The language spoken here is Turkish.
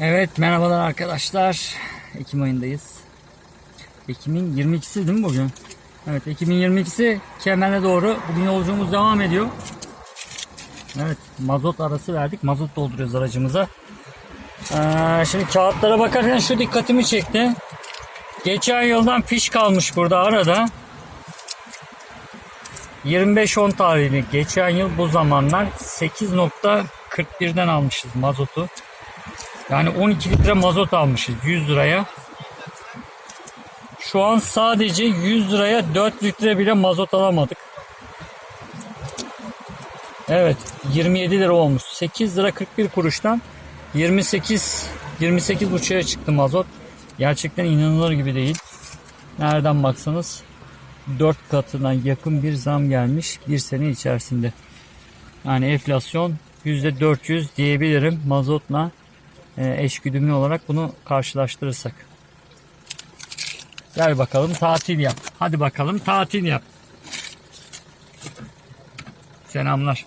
Evet merhabalar arkadaşlar. Ekim ayındayız. Ekim'in 22'si değil mi bugün? Evet Ekim'in 22'si Kemal'e doğru. Bugün yolculuğumuz devam ediyor. Evet mazot arası verdik. Mazot dolduruyoruz aracımıza. Ee, şimdi kağıtlara bakarken şu dikkatimi çekti. Geçen yıldan fiş kalmış burada arada. 25-10 tarihli geçen yıl bu zamanlar 8.41'den almışız mazotu. Yani 12 litre mazot almışız 100 liraya. Şu an sadece 100 liraya 4 litre bile mazot alamadık. Evet 27 lira olmuş. 8 lira 41 kuruştan 28 28 buçuğa çıktı mazot. Gerçekten inanılır gibi değil. Nereden baksanız 4 katına yakın bir zam gelmiş bir sene içerisinde. Yani enflasyon %400 diyebilirim mazotla e, eşgüdümlü olarak bunu karşılaştırırsak. Gel bakalım tatil yap. Hadi bakalım tatil yap. Selamlar.